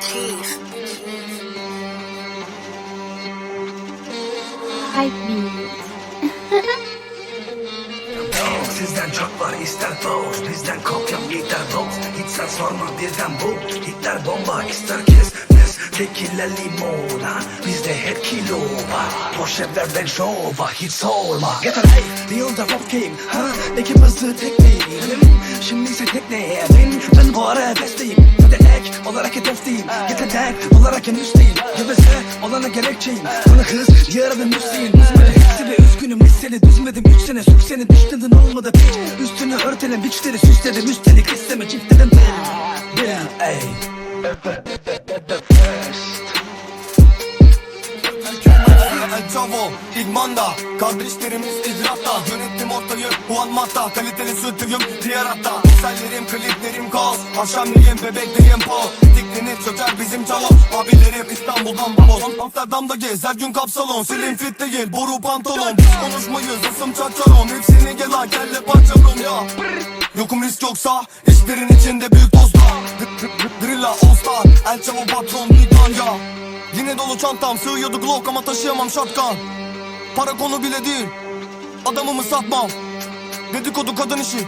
Beat. Sizden çok var ister dost Bizden kopyam gider dost Hiç sen sorma bizden bu. Hitler bomba ister kes Mes tekille limona Bizde hep kilo var. Ben şova Hiç sorma. Yeter hey Real the rap game. Ha ekip hızlı tek değilim Şimdi ise tekneye bin. Ben bu ara besteyim Hadi ek olarak hedefteyim Yetenek olarak en üstteyim Geveze olana gerekçeyim Bana hız yaradan üstteyim Üzmedi hepsi ve üzgünüm. Listeli Düzmedim. Üç sene suç seni. Düştedin olmadı. Piç Üstünü örtelen biçleri süsledim. Üstelik isteme çiftledim ben Ben ey El Chavo, idmanda. Kardeşlerimiz idratta Yönettim ortayı Juan Mata. Kaliteli sütüyüm diğer hatta Eserlerim, kliplerim kaos Akşamleyin bebekliyim po Diklenir çöker bizim çalon Abilerim İstanbul'dan bamos Amsterdam'da gez her gün kapsalon. Slim fit değil boru pantolon. Biz konuşmayız ısım çaçaron. Hepsini gel ha kelle parçarom ya. Yokum risk yoksa işlerin içinde büyük tozda Drilla star El Chavo patron bir ganja Yine dolu çantam sığıyordu Glock ama taşıyamam şatkan Para konu bile değil Adamımı satmam. Dedikodu kadın işi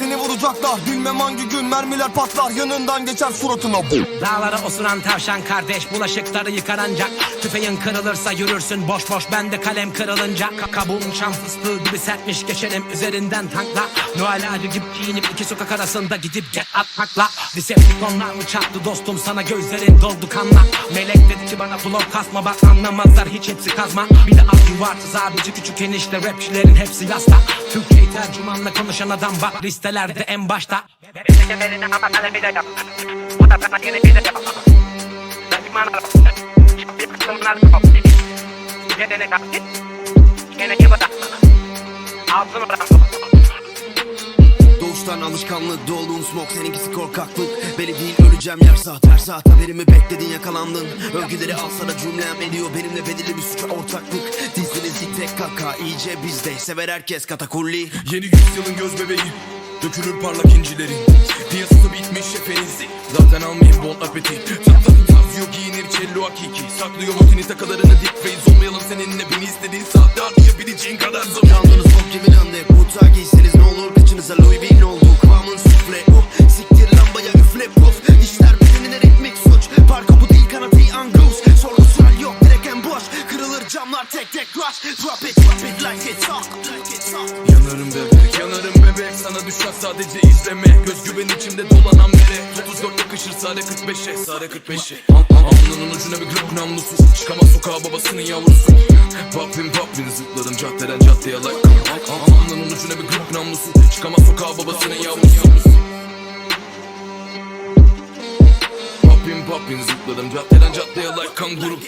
Seni vuracaklar. Bilmem hangi gün mermiler patlar. Yanından geçer suratına Dağlara osuran tavşan kardeş bulaşıkları yıkar ancak Tüfeğin kırılırsa yürürsün boş boş bende kalem kırılınca. Ka- Kabuğum çam fıstığı gibi sertmiş geçerim üzerinden tankla. Noel ağacı gibi giyinip iki sokak arasında gidip get atmakla. Decepticonlar mı çarptı dostum sana gözlerin doldu kanla. Melek dedi ki bana flow kasma bak anlamazlar hiç hepsi kazma. Bir de az yuvarsız abici küçük enişte rapçilerin hepsi yasta. Türkçeyi tercümanla konuşan adam bak listelerde en başta. Doğuştan alışkanlık dolu smoke Seninkisi korkaklık. Belli değil öleceğim yer saat her saat Haberimi bekledin yakalandın. Övgüleri al sana cümlem ediyor Benimle belirli bir suça ortaklık. Diziniz tek kaka iyice bizde Sever herkes katakulli. Yeni yüzyılın göz bebeği Dökülür parlak incilerin Piyasası bitmiş şefenizi Zaten almayın bol apeti Tatlı tarz yok giyinir cello hakiki. Saklıyor motini takalarını dik face Olmayalım seninle beni istediğin saatte harcayabileceğin kadar zaman Yandınız bok gibi landet Buta giyseniz ne olur kıçınıza Louis Vuitton camlar tek tek rush Drop it drop it like it's hot Yanarım bebek yanarım bebek. Sana düşer sadece izleme. Göz güven içimde dolanan bere 34 yakışır sade 45'e Sade 45'e Al- al- Alnının ucuna bir glock namlusu. Çıkamaz sokağa babasının yavrusu. Poppin poppin zıpladım caddeden caddeye like. Al- al- Alnının ucuna bir glock namlusu. Çıkamaz sokağa babasının yavrusu. Poppin poppin zıpladım caddeden caddeye like kanguru